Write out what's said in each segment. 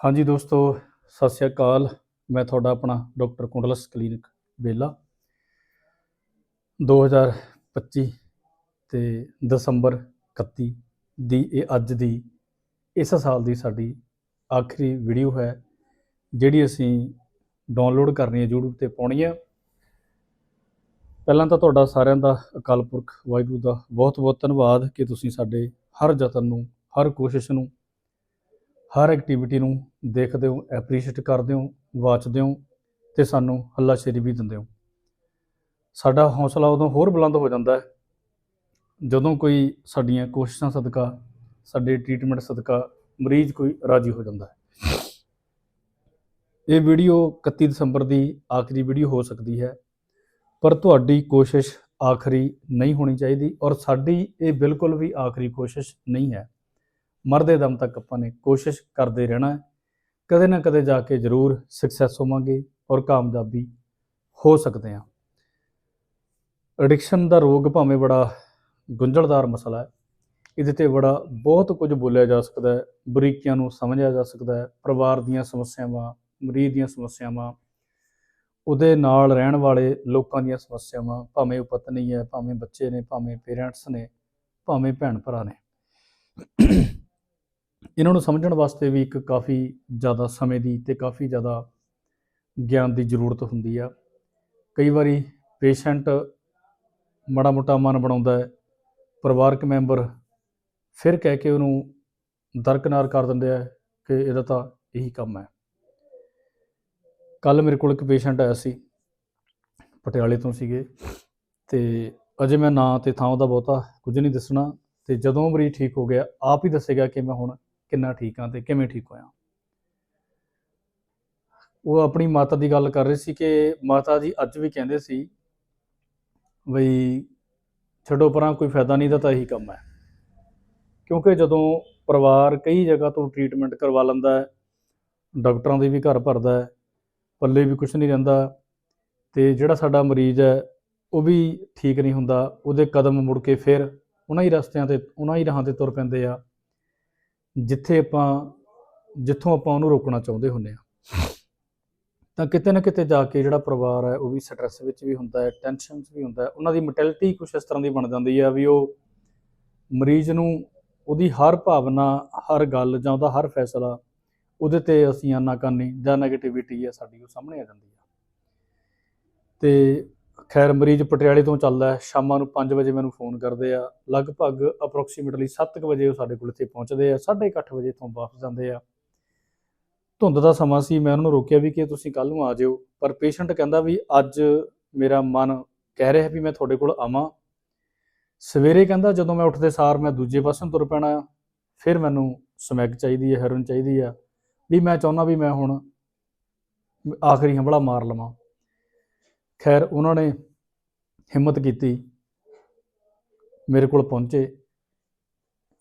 ਹਾਂਜੀ ਦੋਸਤੋ, ਸਤਿ ਸ਼੍ਰੀ ਅਕਾਲ। ਮੈਂ ਤੁਹਾਡਾ ਆਪਣਾ ਡਾਕਟਰ ਕੁੰਡਲਸ ਕਲੀਨਿਕ ਬੇਲਾ। 2025 ਤੇ ਦਸੰਬਰ 31 ਦੀ ਇਹ ਅੱਜ ਦੀ, ਇਸ ਸਾਲ ਦੀ ਸਾਡੀ ਆਖਰੀ ਵੀਡੀਓ ਹੈ, ਜਿਹੜੀ ਅਸੀਂ ਡਾਊਨਲੋਡ ਕਰਨੀ ਹੈ YouTube ਤੇ ਪਾਉਣੀ ਹੈ। ਪਹਿਲਾਂ ਤਾਂ ਤੁਹਾਡਾ ਸਾਰਿਆਂ ਦਾ ਅਕਾਲ ਪੁਰਖ ਵਾਹਿਗੁਰੂ ਦਾ ਬਹੁਤ ਬਹੁਤ ਧੰਨਵਾਦ ਕਿ ਤੁਸੀਂ ਸਾਡੇ ਹਰ ਯਤਨ ਨੂੰ, ਹਰ ਕੋਸ਼ਿਸ਼ ਨੂੰ ਹਰ ਐਕਟੀਵਿਟੀ ਨੂੰ ਦੇਖਦੇ ਹੋ ਐਪਰੀਸ਼ੀਏਟ ਕਰਦੇ ਹੋ, ਵਾਚਦੇ ਹੋ ਤੇ ਸਾਨੂੰ ਹੱਲਾਸ਼ੇਰੀ ਵੀ ਦਿੰਦੇ ਹੋ। ਸਾਡਾ ਹੌਸਲਾ ਉਦੋਂ ਹੋਰ ਬੁਲੰਦ ਹੋ ਜਾਂਦਾ ਹੈ ਜਦੋਂ ਕੋਈ ਸਾਡੀਆਂ ਕੋਸ਼ਿਸ਼ਾਂ ਸਦਕਾ, ਸਾਡੇ ਟ੍ਰੀਟਮੈਂਟ ਸਦਕਾ ਮਰੀਜ਼ ਕੋਈ ਰਾਜੀ ਹੋ ਜਾਂਦਾ ਹੈ। ਇਹ ਵੀਡੀਓ 31 ਦਸੰਬਰ ਦੀ ਆਖਰੀ ਵੀਡੀਓ ਹੋ ਸਕਦੀ ਹੈ, ਪਰ ਤੁਹਾਡੀ ਕੋਸ਼ਿਸ਼ ਆਖਰੀ ਨਹੀਂ ਹੋਣੀ ਚਾਹੀਦੀ ਔਰ ਸਾਡੀ ਇਹ ਬਿਲਕੁਲ ਵੀ ਆਖਰੀ ਕੋਸ਼ਿਸ਼ ਨਹੀਂ ਹੈ। ਮਰਦੇ ਦਮ ਤੱਕ ਆਪਾਂ ਨੇ ਕੋਸ਼ਿਸ਼ ਕਰਦੇ ਰਹਿਣਾ ਹੈ। ਕਦੇ ਨਾ ਕਦੇ ਜਾ ਕੇ ਜ਼ਰੂਰ ਸਕਸੈਸ ਹੋਵਾਂਗੇ ਔਰ ਕਾਮਯਾਬੀ ਹੋ ਸਕਦੇ ਹਾਂ। ਐਡਿਕਸ਼ਨ ਦਾ ਰੋਗ ਭਾਵੇਂ ਬੜਾ ਗੁੰਝਲਦਾਰ ਮਸਲਾ ਹੈ। ਇਹਦੇ ਤੇ ਬੜਾ ਬਹੁਤ ਕੁਝ ਬੋਲਿਆ ਜਾ ਸਕਦਾ ਹੈ, ਬਰੀਕੀਆਂ ਨੂੰ ਸਮਝਿਆ ਜਾ ਸਕਦਾ ਹੈ, ਪਰਿਵਾਰ ਦੀਆਂ ਸਮੱਸਿਆਵਾਂ, ਮਰੀਜ਼ ਦੀਆਂ ਸਮੱਸਿਆਵਾਂ, ਉਹਦੇ ਨਾਲ ਰਹਿਣ ਵਾਲੇ ਲੋਕਾਂ ਦੀਆਂ ਸਮੱਸਿਆਵਾਂ, ਭਾਵੇਂ ਉਹ ਪਤਨੀ ਹੈ, ਭਾਵੇਂ ਬੱਚੇ ਨੇ, ਭਾਵੇਂ ਪੇਰੈਂਟਸ ਨੇ, ਭਾਵੇਂ ਭੈਣ ਭਰਾ ਨੇ। ਇਹਨਾਂ ਨੂੰ ਸਮਝਣ ਵਾਸਤੇ ਵੀ ਇੱਕ ਕਾਫੀ ਜ਼ਿਆਦਾ ਸਮੇਂ ਦੀ ਤੇ ਕਾਫੀ ਜ਼ਿਆਦਾ ਗਿਆਨ ਦੀ ਜ਼ਰੂਰਤ ਹੁੰਦੀ ਆ। ਕਈ ਵਾਰੀ ਪੇਸ਼ੈਂਟ ਮਾੜਾ ਮੋਟਾ ਮਨ ਬਣਾਉਂਦਾ ਹੈ, ਪਰਿਵਾਰਕ ਮੈਂਬਰ ਫਿਰ ਕਹਿ ਕੇ ਉਹਨੂੰ ਦਰਕਨਾਰ ਕਰ ਦਿੰਦੇ ਆ ਕਿ ਇਹਦਾ ਤਾਂ ਇਹੀ ਕੰਮ ਹੈ। ਕੱਲ ਮੇਰੇ ਕੋਲ ਇੱਕ ਪੇਸ਼ੈਂਟ ਆਇਆ ਸੀ, ਪਟਿਆਲੇ ਤੋਂ ਸੀਗੇ ਤੇ ਅਜੇ ਮੈਂ ਨਾਂ ਤੇ ਥਾਂ ਉਹਦਾ ਬਹੁਤਾ ਕੁਝ ਨਹੀਂ ਦੱਸਣਾ ਤੇ ਜਦੋਂ ਮਰੀਜ਼ ਠੀਕ ਹੋ ਗਿਆ, ਆਪ ਹੀ ਦੱਸੇਗਾ ਕਿ ਮੈਂ ਹੁਣ ਕਿੰਨਾ ਠੀਕ ਹਾਂ ਤੇ ਕਿਵੇਂ ਠੀਕ ਹੋਇਆ? ਉਹ ਆਪਣੀ ਮਾਤਾ ਦੀ ਗੱਲ ਕਰ ਰਹੇ ਸੀ ਕਿ ਮਾਤਾ ਜੀ ਅੱਜ ਵੀ ਕਹਿੰਦੇ ਸੀ ਬਈ ਛੱਡੋ ਪਰਾਂ, ਕੋਈ ਫਾਇਦਾ ਨਹੀਂ ਦਾ ਤਾਂ ਇਹੀ ਕੰਮ ਹੈ। ਕਿਉਂਕਿ ਜਦੋਂ ਪਰਿਵਾਰ ਕਈ ਜਗ੍ਹਾ ਤੋਂ ਟ੍ਰੀਟਮੈਂਟ ਕਰਵਾ ਲੈਂਦਾ ਹੈ, ਡਾਕਟਰਾਂ ਦੇ ਵੀ ਘਰ ਭਰਦਾ ਹੈ, ਪੱਲੇ ਵੀ ਕੁਝ ਨਹੀਂ ਰਹਿੰਦਾ ਤੇ ਜਿਹੜਾ ਸਾਡਾ ਮਰੀਜ਼ ਹੈ, ਉਹ ਵੀ ਠੀਕ ਨਹੀਂ ਹੁੰਦਾ, ਉਹਦੇ ਕਦਮ ਮੁੜ ਕੇ ਫਿਰ ਉਹਨਾਂ ਹੀ ਰਸਤਿਆਂ ਤੇ, ਉਹਨਾਂ ਹੀ ਰਾਹਾਂ ਤੇ ਤੁਰ ਪੈਂਦੇ ਆ। ਜਿੱਥੇ ਆਪਾਂ, ਜਿੱਥੋਂ ਆਪਾਂ ਉਹਨੂੰ ਰੋਕਣਾ ਚਾਹੁੰਦੇ ਹੁੰਦੇ ਆ ਤਾਂ ਕਿਤੇ ਨਾ ਕਿਤੇ ਜਾ ਕੇ ਜਿਹੜਾ ਪਰਿਵਾਰ ਹੈ, ਉਹ ਵੀ ਸਟ੍ਰੈਸ ਵਿੱਚ ਵੀ ਹੁੰਦਾ ਹੈ ਟੈਨਸ਼ਨ 'ਚ ਵੀ ਹੁੰਦਾ ਹੈ। ਉਹਨਾਂ ਦੀ ਮੈਂਟੈਲਿਟੀ ਕੁਝ ਇਸ ਤਰ੍ਹਾਂ ਦੀ ਬਣ ਜਾਂਦੀ ਹੈ ਵੀ ਉਹ ਮਰੀਜ਼ ਨੂੰ ਉਹਦੀ ਹਰ ਭਾਵਨਾ, ਹਰ ਗੱਲ ਜਾਂ ਉਹਦਾ ਹਰ ਫੈਸਲਾ ਉਹਦੇ ਤੇ ਅਸੀਂ ਆਨਾਕਾਨੀ ਜਾਂ 네ਗੇਟਿਵਿਟੀ ਹੈ ਸਾਡੀ ਉਹ ਸਾਹਮਣੇ ਆ ਜਾਂਦੀ ਆ। ਤੇ ਖੈਰ, ਮਰੀਜ਼ ਪਟਿਆਲੇ ਤੋਂ ਚੱਲਦਾ ਸ਼ਾਮਾਂ ਨੂੰ 5 ਵਜੇ ਮੈਨੂੰ ਫੋਨ ਕਰਦੇ ਆ। ਲਗਭਗ ਅਪਰੋਕਸੀਮੇਟਲੀ 7 ਵਜੇ ਉਹ ਸਾਡੇ ਕੋਲ ਇੱਥੇ ਪਹੁੰਚਦੇ ਆ। 8:30 ਵਜੇ ਤੋਂ ਵਾਪਸ ਜਾਂਦੇ ਆ। ਧੁੰਦ ਦਾ ਸਮਾਂ ਸੀ, ਮੈਂ ਉਹਨਾਂ ਨੂੰ ਰੋਕਿਆ ਵੀ ਕਿ ਤੁਸੀਂ ਕੱਲ ਨੂੰ ਆ ਜਿਓ। ਪਰ ਪੇਸ਼ੈਂਟ ਕਹਿੰਦਾ ਵੀ ਅੱਜ ਮੇਰਾ ਮਨ ਕਹਿ ਰਿਹਾ ਵੀ ਮੈਂ ਤੁਹਾਡੇ ਕੋਲ ਆਵਾਂ। ਸਵੇਰੇ ਕਹਿੰਦਾ, ਜਦੋਂ ਮੈਂ ਉੱਠਦੇ ਸਾਰ ਮੈਂ ਦੂਜੇ ਪਾਸੇ ਨੂੰ ਤੁਰ ਪੈਣਾ ਫਿਰ ਮੈਨੂੰ ਸਮੈਕ ਚਾਹੀਦੀ ਹੈ, ਹੈਰੋਇਨ ਚਾਹੀਦੀ ਆ। ਵੀ ਮੈਂ ਚਾਹੁੰਦਾ ਵੀ ਮੈਂ ਹੁਣ ਆਖਰੀ ਹੰਬਲਾ ਮਾਰ ਲਵਾਂ। ਖੈਰ, ਉਹਨਾਂ ਨੇ ਹਿੰਮਤ ਕੀਤੀ, ਮੇਰੇ ਕੋਲ ਪਹੁੰਚੇ।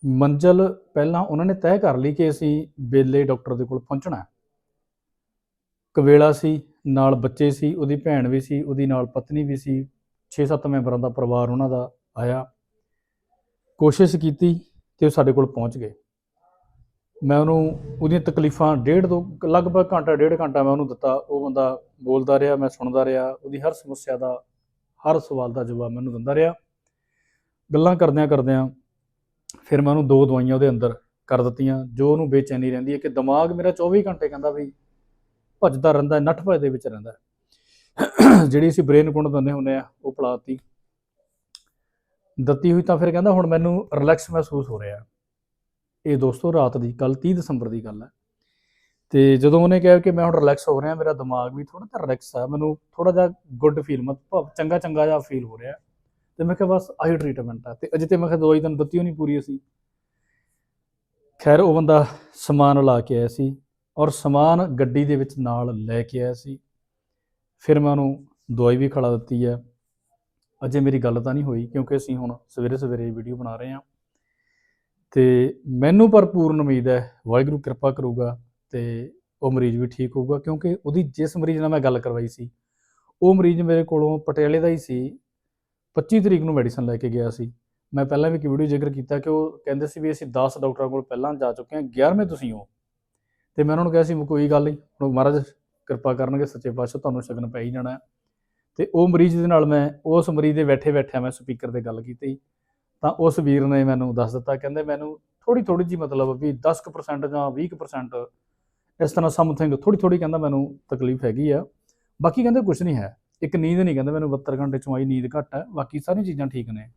ਮੰਜ਼ਲ ਪਹਿਲਾਂ ਉਹਨਾਂ ਨੇ ਤੈਅ ਕਰ ਲਈ ਕਿ ਅਸੀਂ ਬੇਲੇ ਡਾਕਟਰ ਦੇ ਕੋਲ ਪਹੁੰਚਣਾ ਹੈ। ਕਵੇਲਾ ਸੀ, ਨਾਲ ਬੱਚੇ ਸੀ, ਉਹਦੀ ਭੈਣ ਵੀ ਸੀ, ਉਹਦੀ ਨਾਲ ਪਤਨੀ ਵੀ ਸੀ 6-7 ਮੈਂਬਰਾਂ ਦਾ ਪਰਿਵਾਰ ਉਹਨਾਂ ਦਾ ਆਇਆ। ਕੋਸ਼ਿਸ਼ ਕੀਤੀ ਤੇ ਉਹ ਸਾਡੇ ਕੋਲ ਪਹੁੰਚ ਗਏ। ਮੈਂ ਉਹਨੂੰ ਉਹਦੀਆਂ ਤਕਲੀਫਾਂ ਡੇਢ ਦੋ ਲਗਭਗ ਘੰਟਾ, ਡੇਢ ਘੰਟਾ ਮੈਂ ਉਹਨੂੰ ਦਿੱਤਾ। ਉਹ ਬੰਦਾ ਬੋਲਦਾ ਰਿਹਾ, ਮੈਂ ਸੁਣਦਾ ਰਿਹਾ। ਉਹਦੀ ਹਰ ਸਮੱਸਿਆ ਦਾ, ਹਰ ਸਵਾਲ ਦਾ ਜਵਾਬ ਮੈਨੂੰ ਦਿੰਦਾ ਰਿਹਾ। ਗੱਲਾਂ ਕਰਦਿਆਂ ਕਰਦਿਆਂ ਫਿਰ ਮੈਂ ਉਹਨੂੰ ਦੋ ਦਵਾਈਆਂ ਉਹਦੇ ਅੰਦਰ ਕਰ ਦਿੱਤੀਆਂ, ਜੋ ਉਹਨੂੰ ਬੇਚੈਨੀ ਰਹਿੰਦੀ ਹੈ ਕਿ ਦਿਮਾਗ ਮੇਰਾ 24 ਘੰਟੇ ਕਹਿੰਦਾ ਵੀ ਭੱਜਦਾ ਰਹਿੰਦਾ ਨੱਠ ਭੱਜ ਦੇ ਵਿੱਚ ਰਹਿੰਦਾ ਜਿਹੜੀ ਅਸੀਂ ਬ੍ਰੇਨ ਕੁੰਡ ਦਿੰਦੇ ਹੁੰਦੇ ਆ, ਉਹ ਪਲਾਤੀ। ਦਿੱਤੀ ਹੋਈ ਤਾਂ ਫਿਰ ਕਹਿੰਦਾ ਹੁਣ ਮੈਨੂੰ ਰਿਲੈਕਸ ਮਹਿਸੂਸ ਹੋ ਰਿਹਾ। ਇਹ ਦੋਸਤੋ ਰਾਤ ਦੀ ਕੱਲ 30 ਦਸੰਬਰ ਦੀ ਗੱਲ ਹੈ। ਤੇ ਜਦੋਂ ਉਹਨੇ ਕਿਹਾ ਕਿ ਮੈਂ ਹੁਣ ਰਿਲੈਕਸ ਹੋ ਰਿਹਾ, ਮੇਰਾ ਦਿਮਾਗ ਵੀ ਥੋੜਾ ਜਿਹਾ ਰਿਲੈਕਸ ਆ, ਮੈਨੂੰ ਥੋੜਾ ਜਿਹਾ ਗੁੱਡ ਫੀਲ ਮਤਲਬ ਚੰਗਾ ਚੰਗਾ ਜਿਹਾ ਫੀਲ ਹੋ ਰਿਹਾ। ਤੇ ਮੈਂ ਕਿਹਾ ਬਸ ਆਹੀ ਟ੍ਰੀਟਮੈਂਟ ਆ। ਤੇ ਅਜੇ ਤੇ ਮੈਂ ਕਿਹਾ ਦਵਾਈ ਤਾਂ ਦਿੱਤੀ ਹੋਣੀ ਪੂਰੀ ਅਸੀਂ। ਖੈਰ, ਉਹ ਬੰਦਾ ਸਮਾਨ ਲਾ ਕੇ ਆਇਆ ਸੀ ਔਰ ਸਮਾਨ ਗੱਡੀ ਦੇ ਵਿੱਚ ਨਾਲ ਲੈ ਕੇ ਆਇਆ ਸੀ। ਫਿਰ ਮੈਂ ਉਹਨੂੰ ਦਵਾਈ ਵੀ ਖਿਲਾ ਦਿੱਤੀ ਹੈ। ਅਜੇ ਮੇਰੀ ਗੱਲ ਤਾਂ ਨਹੀਂ ਹੋਈ, ਕਿਉਂਕਿ ਅਸੀਂ ਹੁਣ ਸਵੇਰੇ ਸਵੇਰੇ ਵੀਡੀਓ ਬਣਾ ਰਹੇ ਹਾਂ। ਤੇ ਮੈਨੂੰ ਭਰਪੂਰਨ ਉਮੀਦ ਹੈ, ਵਾਹਿਗੁਰੂ ਕਿਰਪਾ ਕਰੂਗਾ ਤੇ ਉਹ ਮਰੀਜ਼ ਵੀ ਠੀਕ ਹੋਊਗਾ, ਕਿਉਂਕਿ ਉਹਦੀ ਜਿਸ ਮਰੀਜ਼ ਨਾਲ ਮੈਂ ਗੱਲ ਕਰਵਾਈ ਸੀ, ਉਹ ਮਰੀਜ਼ ਮੇਰੇ ਕੋਲੋਂ ਪਟਿਆਲੇ ਦਾ ਹੀ ਸੀ 25 ਤਰੀਕ ਨੂੰ ਮੈਡੀਸਨ ਲੈ ਕੇ ਗਿਆ ਸੀ। ਮੈਂ ਪਹਿਲਾਂ ਵੀ ਇੱਕ ਵੀਡੀਓ ਜ਼ਿਕਰ ਕੀਤਾ ਕਿ ਉਹ ਕਹਿੰਦੇ ਸੀ ਵੀ ਅਸੀਂ 10 ਡਾਕਟਰਾਂ ਕੋਲ ਪਹਿਲਾਂ ਜਾ ਚੁੱਕੇ ਹਾਂ 11ਵੇਂ ਤੁਸੀਂ ਹੋ। ਤੇ ਮੈਂ ਉਹਨਾਂ ਨੂੰ ਕਿਹਾ ਸੀ ਕੋਈ ਗੱਲ ਨਹੀਂ, ਹੁਣ ਮਹਾਰਾਜ ਕਿਰਪਾ ਕਰਨਗੇ, ਸੱਚੇ ਪਾਤਸ਼ਾਹ ਤੁਹਾਨੂੰ ਸ਼ਗਨ ਪੈ ਹੀ ਜਾਣਾ ਹੈ। ਤੇ ਉਹ ਮਰੀਜ਼ ਦੇ ਨਾਲ ਮੈਂ, ਉਸ ਮਰੀਜ਼ ਦੇ ਬੈਠੇ ਬੈਠਿਆਂ ਮੈਂ ਸਪੀਕਰ ਤੇ ਗੱਲ ਕੀਤੀ। ਤਾਂ ਉਸ ਵੀਰ ਨੇ ਮੈਨੂੰ ਦੱਸ ਦਿੱਤਾ, ਕਹਿੰਦੇ ਮੈਨੂੰ ਥੋੜੀ ਥੋੜੀ ਜੀ ਮਤਲਬ ਵੀ 10% ਜਾਂ 20% ਇਸ ਤਰ੍ਹਾਂ ਸਮਥਿੰਗ ਥੋੜੀ ਥੋੜੀ ਕਹਿੰਦਾ ਮੈਨੂੰ ਤਕਲੀਫ ਹੈਗੀ ਆ। ਬਾਕੀ ਕਹਿੰਦੇ ਕੁਝ ਨਹੀਂ ਹੈ, ਇੱਕ ਨੀਂਦ ਨਹੀਂ, ਕਹਿੰਦੇ ਮੈਨੂੰ 72 ਘੰਟੇ ਚੋਂ ਆਈ ਨੀਂਦ ਘੱਟ ਹੈ, ਬਾਕੀ ਸਾਰੀਆਂ ਚੀਜ਼ਾਂ ਠੀਕ ਨੇ।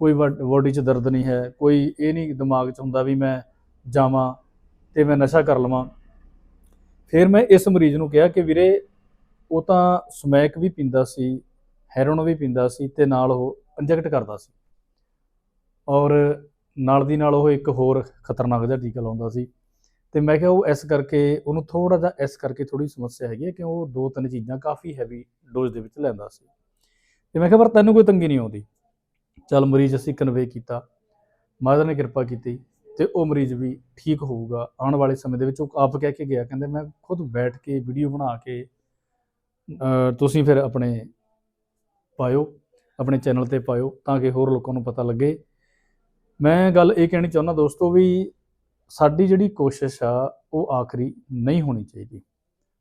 ਕੋਈ ਬੋਡੀ 'ਚ ਦਰਦ ਨਹੀਂ ਹੈ, ਕੋਈ ਇਹ ਨਹੀਂ ਦਿਮਾਗ 'ਚ ਹੁੰਦਾ ਵੀ ਮੈਂ ਜਾਵਾਂ ਤੇ ਮੈਂ ਨਸ਼ਾ ਕਰ ਲਵਾਂ। ਫਿਰ ਮੈਂ ਇਸ ਮਰੀਜ਼ ਨੂੰ ਕਿਹਾ ਕਿ ਵੀਰੇ ਉਹ ਤਾਂ ਸਮੈਕ ਵੀ ਪੀਂਦਾ ਸੀ ਹੈਰੋਨ ਵੀ ਪੀਂਦਾ ਸੀ ਤੇ ਨਾਲ ਉਹ ਇੰਜੈਕਟ ਕਰਦਾ ਸੀ। ਔਰ ਨਾਲ ਦੀ ਨਾਲ ਉਹ ਇੱਕ ਹੋਰ ਖਤਰਨਾਕ ਜਿਹਾ ਟੀਕਾ ਲਾਉਂਦਾ ਸੀ। ਤੇ ਮੈਂ ਕਿਹਾ ਉਹ ਇਸ ਕਰਕੇ, ਉਹਨੂੰ ਥੋੜਾ ਜਿਹਾ ਇਸ ਕਰਕੇ ਥੋੜੀ ਸਮੱਸਿਆ ਹੈਗੀ ਹੈ ਕਿ ਉਹ ਦੋ ਤਿੰਨ ਚੀਜ਼ਾਂ ਕਾਫੀ ਹੈਵੀ ਡੋਜ਼ ਦੇ ਵਿੱਚ ਲੈਂਦਾ ਸੀ। ਤੇ ਮੈਂ ਕਿਹਾ, ਪਰ ਤੈਨੂੰ ਕੋਈ ਤੰਗੀ ਨਹੀਂ ਆਉਂਦੀ। ਚੱਲ ਮਰੀਜ਼ ਅਸੀਂ ਕਨਵੇ ਕੀਤਾ। ਮਾਤਾ ਨੇ ਕਿਰਪਾ ਕੀਤੀ ਤੇ ਉਹ ਮਰੀਜ਼ ਵੀ ਠੀਕ ਹੋਊਗਾ। ਆਉਣ ਵਾਲੇ ਸਮੇਂ ਦੇ ਵਿੱਚ ਉਹ ਆਪ ਕਹਿ ਕੇ ਗਿਆ, ਕਹਿੰਦੇ, ਮੈਂ ਖੁਦ ਬੈਠ ਕੇ ਵੀਡੀਓ ਬਣਾ ਕੇ ਤੁਸੀਂ ਫਿਰ ਆਪਣੇ ਪਾਇਓ, ਆਪਣੇ ਚੈਨਲ ਤੇ ਪਾਇਓ ਤਾਂ ਕਿ ਹੋਰ ਲੋਕਾਂ ਨੂੰ ਪਤਾ ਲੱਗੇ ਮੈਂ ਗੱਲ ਇਹ ਕਹਿਣੀ ਚਾਹੁੰਦਾ ਦੋਸਤੋ ਵੀ ਸਾਡੀ ਜਿਹੜੀ ਕੋਸ਼ਿਸ਼ ਆ, ਉਹ ਆਖਰੀ ਨਹੀਂ ਹੋਣੀ ਚਾਹੀਦੀ।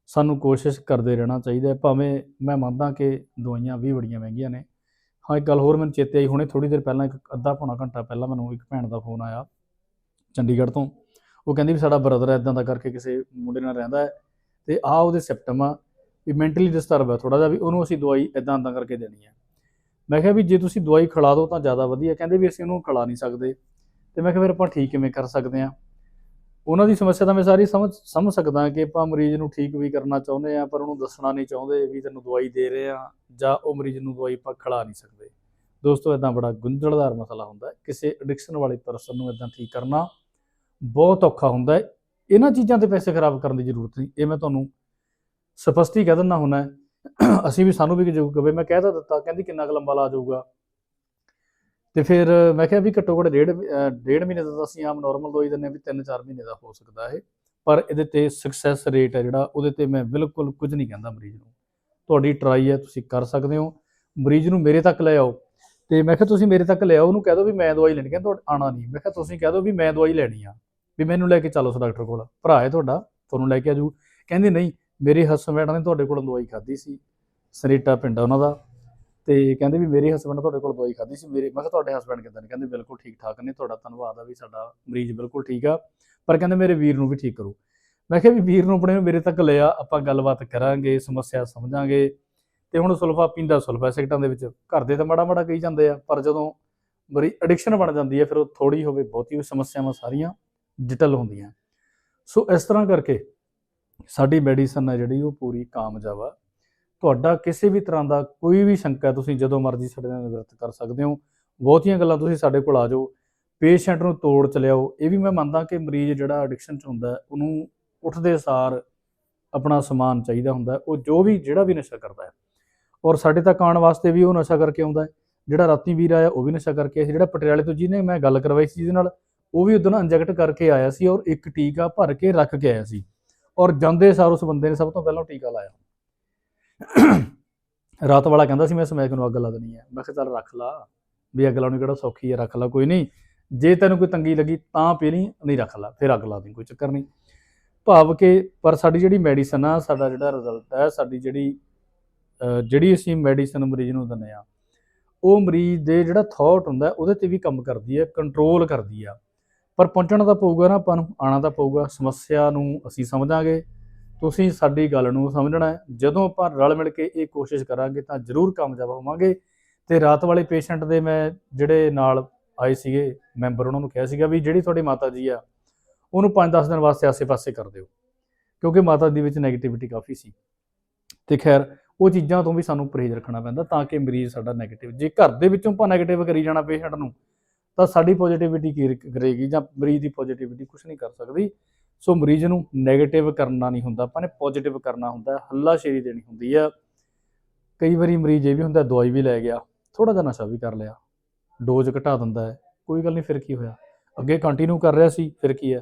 ਸਾਨੂੰ ਕੋਸ਼ਿਸ਼ ਕਰਦੇ ਰਹਿਣਾ ਚਾਹੀਦਾ ਭਾਵੇਂ ਮੈਂ ਮੰਨਦਾ ਕਿ ਦਵਾਈਆਂ ਵੀ ਬੜੀਆਂ ਮਹਿੰਗੀਆਂ ਨੇ। ਹਾਂ, ਇੱਕ ਗੱਲ ਹੋਰ ਮੈਨੂੰ ਚੇਤੇ ਆਈ। ਹੁਣੇ ਥੋੜੀ ਦੇਰ ਪਹਿਲਾਂ ਇੱਕ ਅੱਧਾ ਪੌਣਾ ਘੰਟਾ ਪਹਿਲਾਂ ਮੈਨੂੰ ਇੱਕ ਭੈਣ ਦਾ ਫੋਨ ਆਇਆ ਚੰਡੀਗੜ੍ਹ ਤੋਂ। ਉਹ ਕਹਿੰਦੀ ਵੀ ਸਾਡਾ ਬ੍ਰਦਰ ਇਦਾਂ ਦਾ ਕਰਕੇ ਕਿਸੇ ਮੁੰਡੇ ਨਾਲ ਰਹਿੰਦਾ ਹੈ ਤੇ ਆ ਉਹਦੇ ਸਿਪਟਮ ਆ ਵੀ ਮੈਂਟਲੀ ਡਿਸਟਰਬ ਹੈ ਥੋੜਾ ਜਿਹਾ ਵੀ ਉਹਨੂੰ ਅਸੀਂ ਦਵਾਈ ਇਦਾਂ ਇਦਾਂ ਕਰਕੇ ਦੇਣੀ ਹੈ। ਮੈਂ ਕਿਹਾ ਵੀ ਜੇ ਤੁਸੀਂ ਦਵਾਈ ਖਿਲਾ ਦਿਓ ਤਾਂ ਜ਼ਿਆਦਾ ਵਧੀਆ। ਕਹਿੰਦੇ ਵੀ ਅਸੀਂ ਉਹਨੂੰ ਖਿਲਾ ਨਹੀਂ ਸਕਦੇ। ਤੇ ਮੈਂ ਕਿਹਾ ਫਿਰ ਆਪਾਂ ਠੀਕ ਕਿਵੇਂ ਕਰ ਸਕਦੇ ਹਾਂ? ਉਹਨਾਂ ਦੀ ਸਮੱਸਿਆ ਤਾਂ ਮੈਂ ਸਾਰੀ ਸਮਝ ਸਮਝ ਸਕਦਾ ਕਿ ਆਪਾਂ ਮਰੀਜ਼ ਨੂੰ ਠੀਕ ਵੀ ਕਰਨਾ ਚਾਹੁੰਦੇ ਆ ਪਰ ਉਹਨੂੰ ਦੱਸਣਾ ਨਹੀਂ ਚਾਹੁੰਦੇ ਵੀ ਤੈਨੂੰ ਦਵਾਈ ਦੇ ਰਹੇ ਆ ਜਾਂ ਉਹ ਮਰੀਜ਼ ਨੂੰ ਦਵਾਈ ਆਪਾਂ ਖਿਲਾ ਨਹੀਂ ਸਕਦੇ। ਦੋਸਤੋ ਇਦਾਂ ਬੜਾ ਗੁੰਝਲਦਾਰ ਮਸਲਾ ਹੁੰਦਾ ਹੈ। ਕਿਸੇ ਐਡਿਕਸ਼ਨ ਵਾਲੇ ਪਰਸਨ ਨੂੰ ਇਦਾਂ ਠੀਕ ਕਰਨਾ ਬਹੁਤ ਔਖਾ ਹੁੰਦਾ ਹੈ। ਇਹਨਾਂ ਚੀਜ਼ਾਂ ਤੇ ਪੈਸੇ ਖਰਾਬ ਕਰਨ ਦੀ ਜ਼ਰੂਰਤ ਨਹੀਂ। ਇਹ ਮੈਂ ਤੁਹਾਨੂੰ ਸਪਸ਼ਟ ਹੀ ਕਹਿ ਦਿੰਦਾ ਹੁੰਦਾ ਅਸੀਂ ਵੀ ਸਾਨੂੰ ਵੀ ਜੋ ਕਵੇ ਮੈਂ ਕਹਿ ਤਾਂ ਦਿੱਤਾ, ਕਹਿੰਦੀ ਕਿੰਨਾ ਕੁ ਲੰਬਾ ਲਾ ਜਾਊਗਾ। ਤੇ ਫਿਰ ਮੈਂ ਕਿਹਾ ਵੀ ਘੱਟੋ ਘੱਟ ਡੇਢ ਡੇਢ ਮਹੀਨੇ ਦਾ ਤਾਂ ਅਸੀਂ ਆਮ ਨਾਰਮਲ ਦਵਾਈ ਦਿੰਦੇ ਹਾਂ ਵੀ 3-4 ਮਹੀਨੇ ਦਾ ਹੋ ਸਕਦਾ ਹੈ ਪਰ ਇਹਦੇ ਤੇ ਸਕਸੈਸ ਰੇਟ ਹੈ ਜਿਹੜਾ, ਉਹਦੇ ਤੇ ਮੈਂ ਬਿਲਕੁਲ ਕੁਝ ਨਹੀਂ ਕਹਿੰਦਾ ਮਰੀਜ਼ ਨੂੰ। ਤੁਹਾਡੀ ਟਰਾਈ ਹੈ, ਤੁਸੀਂ ਕਰ ਸਕਦੇ ਹੋ। ਮਰੀਜ਼ ਨੂੰ ਮੇਰੇ ਤੱਕ ਲੈ ਆਓ। ਤੇ ਮੈਂ ਕਿਹਾ ਤੁਸੀਂ ਮੇਰੇ ਤੱਕ ਲੈ ਆਓ, ਉਹਨੂੰ ਕਹਿ ਦਿਓ ਵੀ ਮੈਂ ਦਵਾਈ ਲੈਣੀ ਕਹਿੰਦਾ ਤੁਹਾਡਾ ਆਣਾ ਨਹੀਂ। ਮੈਂ ਕਿਹਾ ਤੁਸੀਂ ਕਹਿ ਦਿਓ ਵੀ ਮੈਂ ਦਵਾਈ ਲੈਣੀ ਆ, ਵੀ ਮੈਨੂੰ ਲੈ ਕੇ ਚੱਲੋ ਉਸ ਡਾਕਟਰ ਕੋਲ। ਭਰਾ ਹੈ ਤੁਹਾਡਾ, ਤੁਹਾਨੂੰ ਲੈ ਕੇ ਆਜੂ ਕਹਿੰਦੇ ਨਹੀਂ ਮੇਰੇ ਹਸਬੰਡ ਨੇ ਤੁਹਾਡੇ ਕੋਲੋਂ ਦਵਾਈ ਖਾਧੀ ਸੀ, ਸਰੀਟਾ ਪਿੰਡ ਉਹਨਾਂ ਦਾ, ਤੇ ਕਹਿੰਦੇ ਵੀ ਮੇਰੇ ਹਸਬੰਡ ਤੁਹਾਡੇ ਕੋਲ ਦਵਾਈ ਖਾਧੀ ਸੀ, ਮੇਰੇ, ਮੈਂ ਕਿਹਾ ਤੁਹਾਡੇ ਹਸਬੰਡ ਕਿਦਾਂ ਨੇ? ਕਹਿੰਦੇ ਬਿਲਕੁਲ ਠੀਕ ਠਾਕ ਨੇ, ਤੁਹਾਡਾ ਧੰਨਵਾਦ ਆ ਵੀ ਸਾਡਾ ਮਰੀਜ਼ ਬਿਲਕੁਲ ਠੀਕ ਆ, ਪਰ ਕਹਿੰਦੇ ਮੇਰੇ ਵੀਰ ਨੂੰ ਵੀ ਠੀਕ ਕਰੋ। ਮੈਂ ਕਿਹਾ ਵੀ ਵੀਰ ਨੂੰ ਆਪਣੇ ਮੇਰੇ ਤੱਕ ਲਿਆ, ਆਪਾਂ ਗੱਲਬਾਤ ਕਰਾਂਗੇ, ਸਮੱਸਿਆ ਸਮਝਾਂਗੇ, ਤੇ ਹੁਣ ਸੁਲਫਾ ਪੀਂਦਾ ਸੁਲਫਾ ਸਿਗਟਾਂ ਦੇ ਵਿੱਚ, ਘਰ ਦੇ ਤਾਂ ਮਾੜਾ ਮਾੜਾ ਕਹੀ ਜਾਂਦੇ ਆ, ਪਰ ਜਦੋਂ ਬੜੀ ਐਡਿਕਸ਼ਨ ਬਣ ਜਾਂਦੀ ਹੈ ਫਿਰ ਉਹ ਥੋੜੀ ਹੋਵੇ ਬਹੁਤੀ ਵੀ ਸਮੱਸਿਆਵਾਂ ਸਾਰੀਆਂ ਡਿਟਲ ਹੁੰਦੀਆਂ। ਸੋ ਇਸ ਤਰ੍ਹਾਂ ਕਰਕੇ ਸਾਡੀ ਮੈਡੀਸਨ ਹੈ ਜਿਹੜੀ, ਉਹ ਪੂਰੀ ਕਾਮਯਾਬ ਆ। ਤੁਹਾਡਾ ਕਿਸੇ ਵੀ ਤਰ੍ਹਾਂ ਦਾ ਕੋਈ ਵੀ ਸ਼ੰਕਾ ਤੁਸੀਂ ਜਦੋਂ ਮਰਜ਼ੀ ਸਾਡੇ ਨਾਲ ਨਿਵਰਤ ਕਰ ਸਕਦੇ ਹੋ। ਬਹੁਤੀਆਂ ਗੱਲਾਂ ਤੁਸੀਂ ਸਾਡੇ ਕੋਲ ਆ ਜਾਓ। ਪੇਸ਼ੈਂਟ ਨੂੰ ਤੋੜ ਚ ਲਿਆਓ। ਇਹ ਵੀ ਮੈਂ ਮੰਨਦਾ ਕਿ ਮਰੀਜ਼ ਜਿਹੜਾ ਐਡਿਕਸ਼ਨ ਚ ਹੁੰਦਾ ਉਹਨੂੰ ਉੱਠਦੇ ਸਾਰ ਆਪਣਾ ਸਮਾਨ ਚਾਹੀਦਾ ਹੁੰਦਾ ਉਹ ਜੋ ਵੀ, ਜਿਹੜਾ ਵੀ ਨਸ਼ਾ ਕਰਦਾ ਹੈ। ਔਰ ਸਾਡੇ ਤੱਕ ਆਉਣ ਵਾਸਤੇ ਵੀ ਉਹ ਨਸ਼ਾ ਕਰਕੇ ਆਉਂਦਾ ਹੈ। ਜਿਹੜਾ ਰਾਤੀ ਵੀਰ ਆਇਆ, ਉਹ ਵੀ ਨਸ਼ਾ ਕਰਕੇ ਆਇਆ ਸੀ। ਜਿਹੜਾ ਪਟਿਆਲੇ ਤੋਂ ਜਿਹਨੇ ਮੈਂ ਗੱਲ ਕਰਵਾਈ ਸੀ ਜਿਹਦੇ ਨਾਲ, ਉਹ ਵੀ ਉਦੋਂ ਇੰਜੈਕਟ ਕਰਕੇ ਆਇਆ ਸੀ ਔਰ ਇੱਕ ਟੀਕਾ ਭਰ ਕੇ ਰੱਖ ਕੇ ਆਇਆ ਸੀ। ਔਰ ਜਾਂਦੇ ਸਾਰ ਉਸ ਬੰਦੇ ਨੇ ਸਭ ਤੋਂ ਪਹਿਲਾਂ ਟੀਕਾ ਲਾਇਆ। ਰਾਤ ਵਾਲਾ ਕਹਿੰਦਾ ਸੀ, ਮੈਂ ਸਮੈਕ ਨੂੰ ਅੱਗ ਲਾ ਦੇਣੀ ਹੈ। ਮੈਂ ਕਿਹਾ, ਚੱਲ ਰੱਖ ਲਾ, ਵੀ ਅੱਗ ਲਾਉਣੀ ਕਿਹੜਾ ਸੌਖੀ ਹੈ, ਰੱਖ ਲਾ, ਕੋਈ ਨਹੀਂ। ਜੇ ਤੈਨੂੰ ਕੋਈ ਤੰਗੀ ਲੱਗੀ ਤਾਂ ਪੀ ਲਈ, ਨਹੀਂ ਰੱਖ ਲਾ, ਫਿਰ ਅੱਗ ਲਾ ਦੇ ਕੋਈ ਚੱਕਰ ਨਹੀਂ। ਭਾਵ ਕਿ ਪਰ ਸਾਡੀ ਜਿਹੜੀ ਮੈਡੀਸਨ ਆ, ਸਾਡਾ ਜਿਹੜਾ ਰਿਜ਼ਲਟ ਹੈ, ਸਾਡੀ ਜਿਹੜੀ ਜਿਹੜੀ ਅਸੀਂ ਮੈਡੀਸਨ ਮਰੀਜ਼ ਨੂੰ ਦਿੰਦੇ ਆ, ਉਹ ਮਰੀਜ਼ ਦੇ ਜਿਹੜਾ ਥਾਟ ਹੁੰਦਾ, ਉਹਦੇ ਤੇ ਵੀ ਕੰਮ ਕਰਦੀ ਹੈ ਕੰਟਰੋਲ ਕਰਦੀ ਆ। ਪਰ ਪਹੁੰਚਣਾ ਤਾਂ ਪਊਗਾ ਨਾ ਆਪਾਂ ਨੂੰ ਆਣਾ ਤਾਂ ਪਊਗਾ। ਸਮੱਸਿਆ ਨੂੰ ਅਸੀਂ ਸਮਝਾਂਗੇ। ਤੁਸੀਂ ਸਾਡੀ ਗੱਲ ਨੂੰ ਸਮਝਣਾ ਹੈ। ਜਦੋਂ ਆਪਾਂ ਰਲ ਮਿਲ ਕੇ ਇਹ ਕੋਸ਼ਿਸ਼ ਕਰਾਂਗੇ ਤਾਂ ਜ਼ਰੂਰ ਕਾਮਯਾਬ ਹੋਵਾਂਗੇ। ਤੇ ਰਾਤ ਵਾਲੇ ਪੇਸ਼ੈਂਟ ਦੇ ਮੈਂ ਜਿਹੜੇ ਨਾਲ ਆਏ ਸੀਗੇ, ਮੈਂਬਰ ਉਹਨਾਂ ਨੂੰ ਕਿਹਾ ਸੀਗਾ ਵੀ ਜਿਹੜੀ ਤੁਹਾਡੀ ਮਾਤਾ ਜੀ ਆ, ਉਹਨੂੰ 5-10 ਦਿਨ ਵਾਸਤੇ ਆਸੇ-ਪਾਸੇ ਕਰ ਦਿਓ। ਕਿਉਂਕਿ ਮਾਤਾ ਜੀ ਵਿੱਚ ਨੈਗੇਟਿਵਿਟੀ ਕਾਫੀ ਸੀ। ਤੇ ਖੈਰ, ਉਹ ਚੀਜ਼ਾਂ ਤੋਂ ਵੀ ਸਾਨੂੰ ਪਰਹੇਜ਼ ਰੱਖਣਾ ਪੈਂਦਾ ਤਾਂ ਕਿ ਮਰੀਜ਼ ਸਾਡਾ ਨੈਗੇਟਿਵ ਜੇ ਘਰ ਦੇ ਵਿੱਚੋਂ ਆਪਾਂ ਨੈਗੇਟਿਵ ਕਰੀ ਜਾਣਾ ਪੇਸ਼ੈਂਟ ਨੂੰ ਤਾਂ ਸਾਡੀ ਪੋਜ਼ਿਟਿਵਿਟੀ ਕੀ ਕਰੇਗੀ ਜਾਂ ਮਰੀਜ਼ ਦੀ ਪੋਜ਼ਿਟਿਵਿਟੀ ਕੁਝ ਨਹੀਂ ਕਰ ਸਕਦੀ। ਸੋ ਮਰੀਜ਼ ਨੂੰ 네ਗੇਟਿਵ ਕਰਨਾ ਨਹੀਂ ਹੁੰਦਾ, ਆਪਾਂ ਨੇ ਪੋਜ਼ਿਟਿਵ ਕਰਨਾ ਹੁੰਦਾ, ਹੱਲਾਸ਼ੇਰੀ ਦੇਣੀ ਹੁੰਦੀ ਆ। ਕਈ ਵਾਰੀ ਮਰੀਜ਼ ਇਹ ਵੀ ਹੁੰਦਾ, ਦਵਾਈ ਵੀ ਲੈ ਗਿਆ ਥੋੜਾ ਜਿਹਾ ਨਸ਼ਾ ਵੀ ਕਰ ਲਿਆ, ਡੋਜ਼ ਘਟਾ ਦਿੰਦਾ ਹੈ, ਕੋਈ ਗੱਲ ਨਹੀਂ ਫਿਰ ਕੀ ਹੋਇਆ? ਅੱਗੇ ਕੰਟੀਨਿਊ ਕਰ ਰਿਹਾ ਸੀ, ਫਿਰ ਕੀ ਹੈ?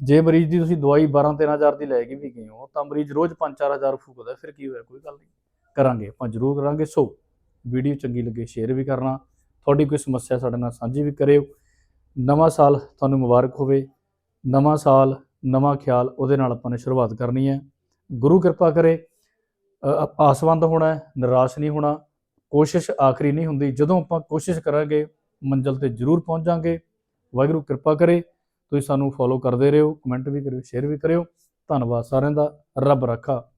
ਜੇ ਮਰੀਜ਼ ਦੀ ਤੁਸੀਂ ਦਵਾਈ 12 13000 ਦੀ ਲੈ ਕੇ ਵੀ ਗਏ ਹੋ, ਤਾਂ ਮਰੀਜ਼ ਰੋਜ਼ 5-4000 ਫੂਕਦਾ, ਫਿਰ ਕੀ ਹੋਇਆ? ਕੋਈ ਗੱਲ ਨਹੀਂ, ਕਰਾਂਗੇ, ਆਪਾਂ ਜ਼ਰੂਰ ਕਰਾਂਗੇ। ਸੋ ਵੀਡੀਓ ਚੰਗੀ ਲੱਗੇ, ਸ਼ੇਅਰ ਵੀ ਕਰਨਾ। ਤੁਹਾਡੀ ਕੋਈ ਸਮੱਸਿਆ ਸਾਡੇ ਨਾਲ ਸਾਂਝੀ ਵੀ ਕਰਿਓ। ਨਵਾਂ ਸਾਲ ਤੁਹਾਨੂੰ ਮੁਬਾਰਕ ਹੋਵੇ। ਨਵਾਂ ਸਾਲ, ਨਵਾਂ ਖਿਆਲ ਉਹਦੇ ਨਾਲ ਆਪਾਂ ਨੇ ਸ਼ੁਰੂਆਤ ਕਰਨੀ ਹੈ। ਗੁਰੂ ਕਿਰਪਾ ਕਰੇ। ਆਸਵੰਦ ਹੋਣਾ ਨਿਰਾਸ਼ ਨਹੀਂ ਹੋਣਾ। ਕੋਸ਼ਿਸ਼ ਆਖਰੀ ਨਹੀਂ ਹੁੰਦੀ। ਜਦੋਂ ਆਪਾਂ ਕੋਸ਼ਿਸ਼ ਕਰਾਂਗੇ, ਮੰਜ਼ਿਲ ਤੇ ਜ਼ਰੂਰ ਪਹੁੰਚ ਜਾਾਂਗੇ। ਵਾਹਿਗੁਰੂ ਕਿਰਪਾ ਕਰੇ। ਤੁਸੀਂ ਸਾਨੂੰ ਫੋਲੋ ਕਰਦੇ ਰਹੋ ਕਮੈਂਟ ਵੀ ਕਰਿਓ ਸ਼ੇਅਰ ਵੀ ਕਰਿਓ। ਧੰਨਵਾਦ ਸਾਰਿਆਂ ਦਾ। ਰੱਬ ਰੱਖਾ।